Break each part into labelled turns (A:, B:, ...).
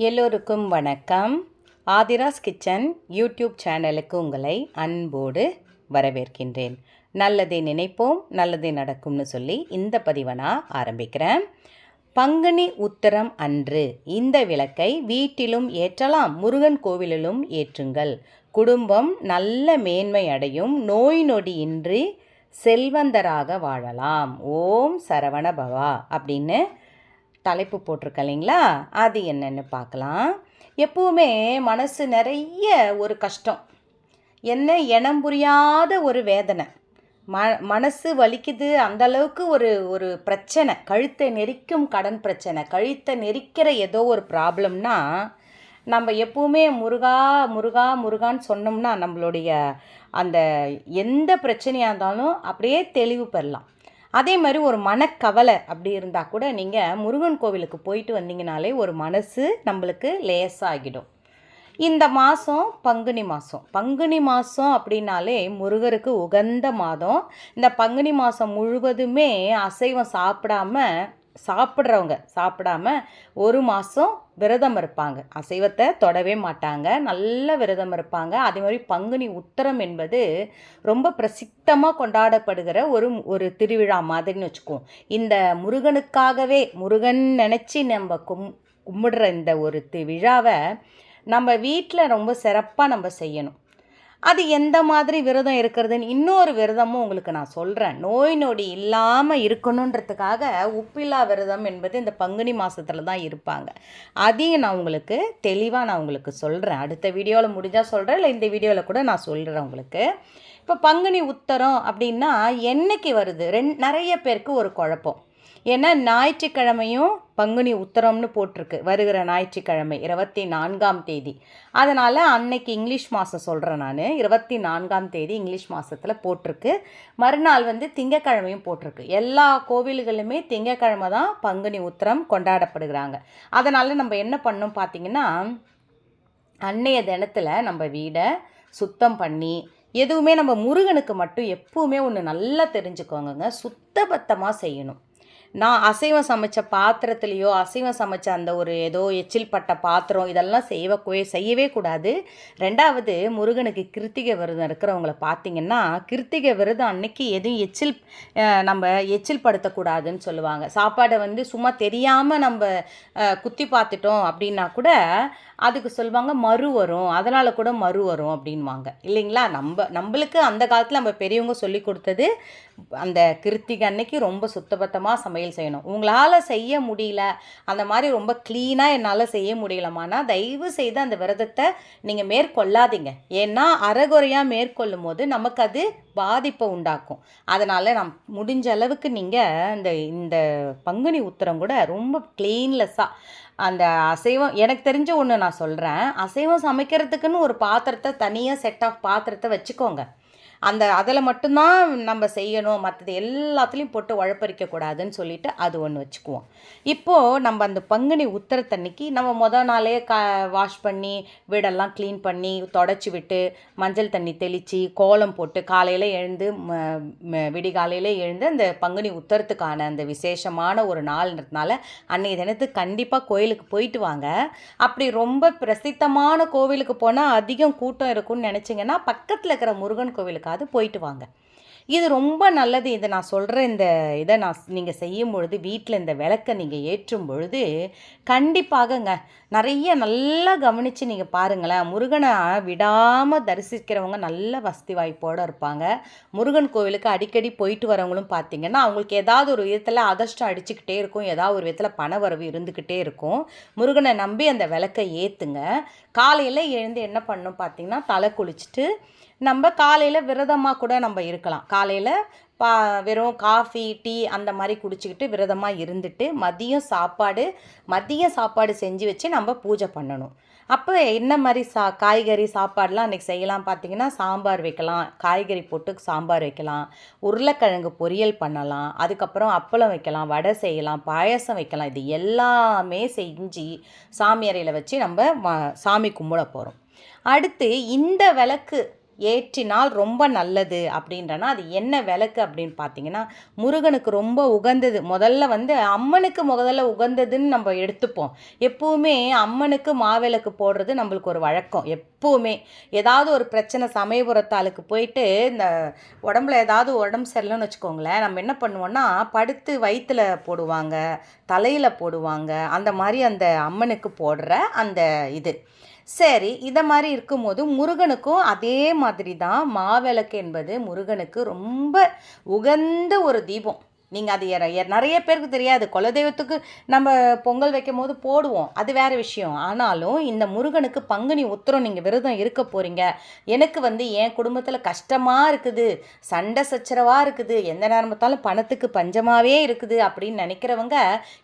A: எல்லோருக்கும் வணக்கம். Aadhira's kitchen YouTube சேனலுக்கு உங்களை அன்போடு வரவேற்கின்றேன். நல்லதை நினைப்போம் நல்லதே நடக்கும்னு சொல்லி இந்த பதிவை நான் ஆரம்பிக்கிறேன். பங்குனி உத்தரம் அன்று இந்த விளக்கை வீட்டிலும் ஏற்றலாம் முருகன் கோவிலிலும் ஏற்றுங்கள். குடும்பம் நல்ல மேன்மை அடையும் நோய் நொடியின்றி செல்வந்தராக வாழலாம். ஓம் சரவண பவா அப்படின்னு தலைப்பு போட்டிருக்க இல்லைங்களா? அது என்னென்னு பார்க்கலாம். எப்போவுமே மனசு நிறைய ஒரு கஷ்டம். என்ன இனம் புரியாத ஒரு வேதனை. ம மனசு வலிக்குது அந்த அளவுக்கு ஒரு ஒரு பிரச்சனை. கழுத்தை நெரிக்கும் கடன் பிரச்சனை. கழுத்தை நெரிக்கிற ஏதோ ஒரு ப்ராப்ளம்னா நம்ம எப்பவுமே முருகா முருகா முருகான்னு சொன்னோம்னா நம்மளுடைய அந்த எந்த பிரச்சனையாக இருந்தாலும் அப்படியே தெளிவு பெறலாம். அதே மாதிரி ஒரு மனக்கவலை அப்படி இருந்தால் கூட நீங்கள் முருகன் கோவிலுக்கு போயிட்டு வந்தீங்கனாலே ஒரு மனசு நம்மளுக்கு லேசாகிடும். இந்த மாதம் பங்குனி மாதம் பங்குனி மாதம் அப்படின்னாலே முருகருக்கு உகந்த மாதம். இந்த பங்குனி மாதம் முழுவதுமே அசைவம் சாப்பிடாம சாப்பிட்றவங்க சாப்பிடாம ஒரு மாதம் விரதம் இருப்பாங்க. அசைவத்தை தொடவே மாட்டாங்க. நல்ல விரதம் இருப்பாங்க. அதே மாதிரி பங்குனி உத்தரம் என்பது ரொம்ப பிரசித்தமாக கொண்டாடப்படுகிற ஒரு ஒரு திருவிழா மாதிரின்னு வச்சுக்குவோம். இந்த முருகனுக்காகவே முருகன் நினச்சி நம்ம கும் கும்பிடுற இந்த ஒரு தி விழாவை நம்ம வீட்டில் ரொம்ப சிறப்பாக நம்ம செய்யணும். அது எந்த மாதிரி விரதம் இருக்கிறதுன்னு இன்னொரு விரதமும் உங்களுக்கு நான் சொல்கிறேன் நோய் நொடி இல்லாமல் இருக்கணுன்றதுக்காக உப்பில்லா விரதம் என்பது இந்த பங்குனி மாதத்தில் தான் இருப்பாங்க. அதையும் நான் உங்களுக்கு தெளிவாக நான் உங்களுக்கு சொல்கிறேன் அடுத்த வீடியோவில் முடிஞ்சால் சொல்கிறேன் இல்லை இந்த வீடியோவில் கூட நான் சொல்கிறேன் உங்களுக்கு. இப்போ பங்குனி உத்தரம் அப்படின்னா என்னைக்கு வருது? ரெண் நிறைய பேருக்கு ஒரு குழப்பம். ஏன்னா ஞாயிற்றுக்கிழமையும் பங்குனி உத்தரம்னு போட்டிருக்கு வருகிற ஞாயிற்றுக்கிழமை இருபத்தி நான்காம் தேதி. அதனால் அன்னைக்கு இங்கிலீஷ் மாதம் சொல்கிறேன் நான். இருபத்தி நான்காம் தேதி இங்கிலீஷ் மாதத்தில் போட்டிருக்கு. மறுநாள் வந்து திங்கக்கிழமையும் போட்டிருக்கு. எல்லா கோவில்களுமே திங்கக்கிழமை தான் பங்குனி உத்தரம் கொண்டாடப்படுகிறாங்க. அதனால் நம்ம என்ன பண்ணோம் பார்த்திங்கன்னா அன்னைய தினத்தில் நம்ம வீடை சுத்தம் பண்ணி எதுவுமே நம்ம முருகனுக்கு மட்டும் எப்பவுமே ஒன்று நல்லா தெரிஞ்சுக்கோங்கங்க. சுத்தபத்தமாக செய்யணும். நான் அசைவம் சமைச்ச பாத்திரத்துலேயோ அசைவம் சமைச்ச அந்த ஒரு ஏதோ எச்சில் பட்ட பாத்திரம் இதெல்லாம் செய்யவே செய்யவே கூடாது. ரெண்டாவது முருகனுக்கு கிருத்திகை விரதம் இருக்கிறவங்கள பார்த்தீங்கன்னா கிருத்திகை விரதம் அன்னைக்கு எதுவும் எச்சில் நம்ம எச்சில் படுத்தக்கூடாதுன்னு சொல்லுவாங்க. சாப்பாடை வந்து சும்மா தெரியாமல் நம்ம குத்தி பார்த்துட்டோம் அப்படின்னா கூட அதுக்கு சொல்லுவாங்க மறு வரும். அதனால் கூட மறு வரும் அப்படின்வாங்க இல்லைங்களா? நம்ம நம்மளுக்கு அந்த காலத்தில் நம்ம பெரியவங்க சொல்லி கொடுத்தது அந்த கிருத்திகை அன்னைக்கு ரொம்ப சுத்தபத்தமாக சமையல் செய்யணும். உங்களால் செய்ய முடியல. அந்த மாதிரி ரொம்ப க்ளீனாக என்னால் செய்ய முடியலமானா தயவு செய்து அந்த விரதத்தை நீங்கள் மேற்கொள்ளாதீங்க. ஏன்னா அறகுறையாக மேற்கொள்ளும் போது நமக்கு அது பாதிப்பை உண்டாக்கும். அதனால் நம் முடிஞ்ச அளவுக்கு நீங்கள் இந்த இந்த பங்குனி உத்தரம் கூட ரொம்ப க்ளீன்லெஸ்ஸாக அந்த அசைவம் எனக்கு தெரிஞ்ச ஒன்று நான் சொல்கிறேன் அசைவம் சமைக்கிறதுக்குன்னு ஒரு பாத்திரத்தை தனியாக செட் ஆஃப் பாத்திரத்தை வச்சுக்கோங்க. அந்த அதில் மட்டும்தான் நம்ம செய்யணும் மற்றது எல்லாத்துலேயும் போட்டு உழப்பறிக்கக்கூடாதுன்னு சொல்லிட்டு அது ஒன்று வச்சுக்குவோம். இப்போது நம்ம அந்த பங்குனி உத்தரத்தன்னைக்கு நம்ம மொதல் நாளே க வாஷ் பண்ணி வீடெல்லாம் க்ளீன் பண்ணி தொடச்சி விட்டு மஞ்சள் தண்ணி தெளித்து கோலம் போட்டு காலையில் எழுந்து விடிகாலையில் எழுந்து அந்த பங்குனி உத்தரத்துக்கான அந்த விசேஷமான ஒரு நாள்ன்றதுனால அன்றைய தினத்துக்கு கண்டிப்பாக கோயிலுக்கு போயிட்டு வாங்க. அப்படி ரொம்ப பிரசித்தமான கோவிலுக்கு போனால் அதிகம் கூட்டம் இருக்கும்னு நினச்சிங்கன்னா பக்கத்தில் இருக்கிற முருகன் கோவிலுக்கு யாருக்காவது போயிட்டு வாங்க. இது ரொம்ப நல்லது. இதை நான் சொல்கிற இந்த இதை நான் நீங்கள் செய்யும் பொழுது வீட்டில் இந்த விளக்கை நீங்கள் ஏற்றும் பொழுது கண்டிப்பாகங்க நிறைய நல்லா கவனித்து நீங்கள் பாருங்களேன். முருகனை விடாமல் தரிசிக்கிறவங்க நல்ல வசதி வாய்ப்போடு இருப்பாங்க. முருகன் கோவிலுக்கு அடிக்கடி போயிட்டு வரவங்களும் பார்த்தீங்கன்னா அவங்களுக்கு ஏதாவது ஒரு விதத்தில் அதர்ஷ்டம் அடிச்சுக்கிட்டே இருக்கும். ஏதாவது ஒரு விதத்தில் பண வரவு இருந்துக்கிட்டே இருக்கும். முருகனை நம்பி அந்த விளக்கை ஏற்றுங்க காலையில் எழுந்து என்ன பண்ணும் பார்த்தீங்கன்னா தலை குளிச்சுட்டு நம்ம காலையில் விரதமாக கூட நம்ம இருக்கலாம். காலையில் பா வெறும் காஃபி டீ அந்த மாதிரி குடிச்சிக்கிட்டு விரதமாக இருந்துட்டு மதியம் சாப்பாடு மதிய சாப்பாடு செஞ்சு வச்சு நம்ம பூஜை பண்ணணும். அப்போ என்ன மாதிரி சா காய்கறி சாப்பாடெலாம் அன்றைக்கி செய்யலாம் பார்த்தீங்கன்னா சாம்பார் வைக்கலாம் காய்கறி போட்டு சாம்பார் வைக்கலாம் உருளைக்கிழங்கு பொரியல் பண்ணலாம் அதுக்கப்புறம் அப்பளம் வைக்கலாம் வடை செய்யலாம் பாயசம் வைக்கலாம் இது எல்லாமே செஞ்சு சாமி அறையில் வச்சு நம்ம சாமி கும்பிட போகிறோம் அடுத்து இந்த விளக்கு ஏற்றினால் ரொம்ப நல்லது அப்படின்றனா அது என்ன விளக்கு அப்படின்னு பார்த்தீங்கன்னா முருகனுக்கு ரொம்ப உகந்தது. முதல்ல வந்து அம்மனுக்கு முதல்ல உகந்ததுன்னு நம்ம எடுத்துப்போம். எப்போவுமே அம்மனுக்கு மாவிளக்கு போடுறது நம்மளுக்கு ஒரு வழக்கம். எப்போவுமே. ஏதாவது ஒரு பிரச்சனை சமயபுரத்தாளுக்கு போயிட்டு இந்த உடம்புல ஏதாவது உடம்பு சரியில்லைன்னு வச்சுக்கோங்களேன் நம்ம என்ன பண்ணுவோம்னா படுத்து வயிற்றில் போடுவாங்க தலையில் போடுவாங்க அந்த மாதிரி அந்த அம்மனுக்கு போடுற அந்த இது. சரி இதை மாதிரி இருக்கும்போது முருகனுக்கும் அதே மாதிரி தான் மாவிளக்கு என்பது முருகனுக்கு ரொம்ப உகந்த ஒரு தீபம். நீங்கள் அது எ- நிறைய பேருக்கு தெரியாது. குலதெய்வத்துக்கு நம்ம பொங்கல் வைக்கும் போது போடுவோம். அது வேறு விஷயம். ஆனாலும் இந்த முருகனுக்கு பங்குனி உத்தரம் நீங்கள் விரதம் இருக்க போகிறீங்க எனக்கு வந்து என் குடும்பத்தில் கஷ்டமாக இருக்குது. சண்டை சச்சரவாக இருக்குது. எந்த நேரம் பார்த்தாலும் பணத்துக்கு பஞ்சமாகவே இருக்குது அப்படின்னு நினைக்கிறவங்க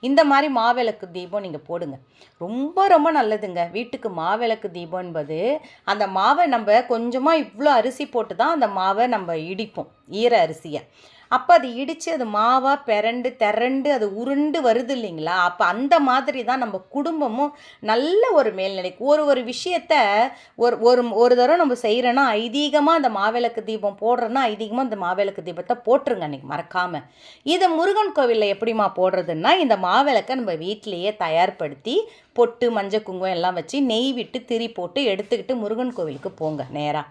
A: இந்த மாதிரி மாவிளக்கு தீபம் நீங்கள் போடுங்க. ரொம்ப ரொம்ப நல்லதுங்க. வீட்டுக்கு மாவிளக்கு தீபம் என்பது அந்த மாவை நம்ம கொஞ்சமாக இவ்வளோ அரிசி போட்டு தான் அந்த மாவை நம்ம இடிப்போம். ஈர அரிசியை. அப்போ அது இடித்து அது மாவாக பிறண்டு திரண்டு அது உருண்டு வருது இல்லைங்களா? அப்போ அந்த மாதிரி தான் நம்ம குடும்பமும் நல்ல ஒரு மேல்நிலைக்கு ஒரு ஒரு விஷயத்த ஒரு ஒரு ஒரு தடவை நம்ம செய்கிறோன்னா ஐதீகமாக அந்த மாவிளக்கு தீபம் போடுறோன்னா ஐதீகமாக அந்த மாவிளக்கு தீபத்தை போட்டுருங்க அன்றைக்கி மறக்காமல் இதை முருகன் கோவிலில் எப்படிம்மா போடுறதுன்னா இந்த மாவிளக்கை நம்ம வீட்டிலையே தயார்படுத்தி பொட்டு மஞ்சள் குங்குமம் எல்லாம் வச்சு நெய் விட்டு திரி போட்டு எடுத்துக்கிட்டு முருகன் கோவிலுக்கு போங்க நேராக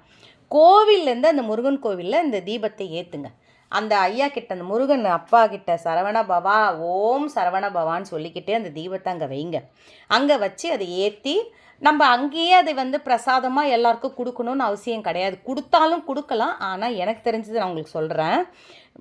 A: கோவில்லேருந்து அந்த முருகன் கோவிலில் இந்த தீபத்தை ஏற்றுங்க அந்த ஐயா கிட்ட அந்த முருகன் அப்பா கிட்ட சரவண பவா ஓம் சரவண பவான்னு சொல்லிக்கிட்டே அந்த தீபத்தை அங்கே வைங்க. அங்கே வச்சு அதை ஏற்றி நம்ம அங்கேயே அதை வந்து பிரசாதமாக எல்லாருக்கும் கொடுக்கணும்னு அவசியம் கிடையாது. கொடுத்தாலும் கொடுக்கலாம். ஆனால் எனக்கு தெரிஞ்சது நான் உங்களுக்கு சொல்கிறேன்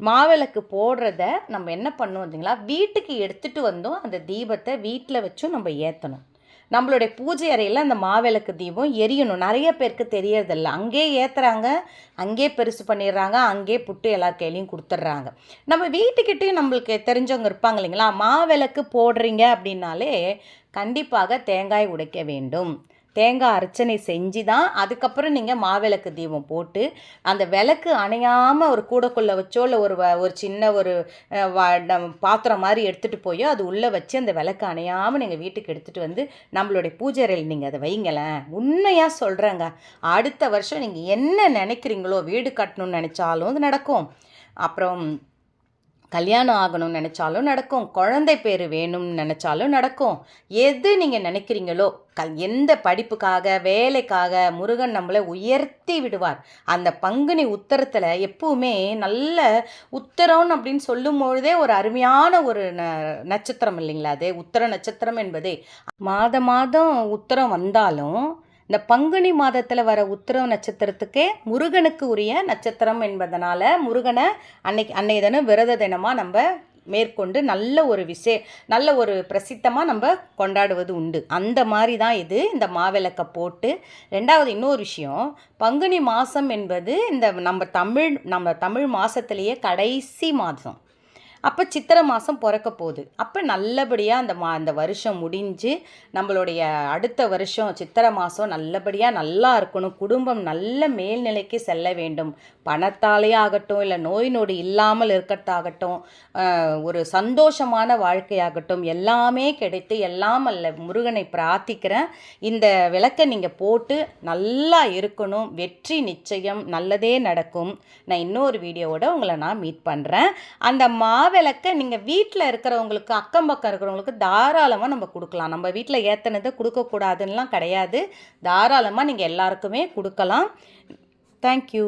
A: மாவிளக்கு போடுறத நம்ம என்ன பண்ணுவோம் பார்த்தீங்களா வீட்டுக்கு எடுத்துகிட்டு வந்தோம் அந்த தீபத்தை வீட்டில் வச்சும் நம்ம ஏற்றணும் நம்மளுடைய பூஜை அறையில் அந்த மாவிளக்கு தீபம் எரியணும். நிறைய பேருக்கு தெரியறதில்ல. அங்கேயே ஏற்றுறாங்க அங்கேயே பெருசு பண்ணிடுறாங்க அங்கேயே புட்டு எல்லார் கையிலையும் கொடுத்துட்றாங்க. நம்ம வீட்டுக்கிட்டேயும் நம்மளுக்கு தெரிஞ்சவங்க இருப்பாங்க இல்லைங்களா? மாவிளக்கு போடுறீங்க அப்படின்னாலே கண்டிப்பாக தேங்காய் உடைக்க வேண்டும். தேங்காய் அர்ச்சனை செஞ்சு தான் அதுக்கப்புறம் நீங்கள் மாவிளக்கு தீபம் போட்டு அந்த விளக்கு அணையாமல் ஒரு கூடக்குள்ளே வச்சோ இல்லை ஒரு வ- ஒரு சின்ன ஒரு பாத்திரம் மாதிரி எடுத்துகிட்டு போயோ அது உள்ளே வச்சு அந்த விளக்கு அணையாமல் நீங்கள் வீட்டுக்கு எடுத்துகிட்டு வந்து நம்மளுடைய பூஜைறையில் நீங்கள் அதை வைங்களேன். உண்மையாக சொல்கிறேங்க அடுத்த வருஷம் நீங்கள் என்ன நினைக்கிறீங்களோ வீடு கட்டணும்னு நினச்சாலும் அது நடக்கும். அப்புறம் கல்யாணம் ஆகணும்னு நினச்சாலும் நடக்கும். குழந்தை பேர் வேணும்னு நினச்சாலும் நடக்கும். எது நீங்கள் நினைக்கிறீங்களோ கல் எந்த படிப்புக்காக வேலைக்காக முருகன் நம்மளை உயர்த்தி விடுவார். அந்த பங்குனி உத்தரத்தில் எப்பவுமே நல்ல உத்தரம் அப்படின்னு சொல்லும் பொழுதே ஒரு அருமையான ஒரு ந நட்சத்திரம் இல்லைங்களா? அது உத்தர நட்சத்திரம் என்பதே. மாத மாதம் உத்தரம் வந்தாலும் இந்த பங்குனி மாதத்தில் வர உத்திரம் நட்சத்திரத்துக்கே முருகனுக்கு உரிய நட்சத்திரம் என்பதனால முருகனை அன்னைக்கு அன்னைய தினம் விரத தினமாக நம்ம மேற்கொண்டு நல்ல ஒரு விஷய நல்ல ஒரு பிரசித்தமாக நம்ம கொண்டாடுவது உண்டு. அந்த மாதிரி தான் இது. இந்த மாவிளக்கை போட்டு ரெண்டாவது இன்னொரு விஷயம் பங்குனி மாதம் என்பது இந்த நம்ம தமிழ் நம்ம தமிழ் மாதத்துலேயே கடைசி மாதம். அப்போ சித்திரை மாதம் பிறக்க போகுது. அப்போ நல்லபடியாக அந்த மா அந்த வருஷம் முடிஞ்சு நம்மளுடைய அடுத்த வருஷம் சித்திரை மாதம் நல்லபடியாக நல்லா இருக்கணும். குடும்பம் நல்ல மேல்நிலைக்கு செல்ல வேண்டும். பணத்தாலே ஆகட்டும் இல்லை நோய் நொடி இல்லாமல் இருக்கிறதாகட்டும் ஒரு சந்தோஷமான வாழ்க்கையாகட்டும் எல்லாமே கிடைத்து எல்லாம் அல்ல முருகனை பிரார்த்திக்கிறேன் இந்த விளக்கை நீங்கள் போட்டு நல்லா இருக்கணும். வெற்றி நிச்சயம் நல்லதே நடக்கும். நான் இன்னொரு வீடியோவோட உங்களை நான் மீட் பண்ணுறேன் அந்த மாவிளக்கை நீங்கள் வீட்டில் இருக்கிறவங்களுக்கு அக்கம் பக்கம் இருக்கிறவங்களுக்கு தாராளமாக நம்ம கொடுக்கலாம். நம்ம வீட்டில் ஏற்றினதை கொடுக்கக்கூடாதுன்னெலாம் கிடையாது. தாராளமாக நீங்கள் எல்லாருக்குமே கொடுக்கலாம். தேங்க்யூ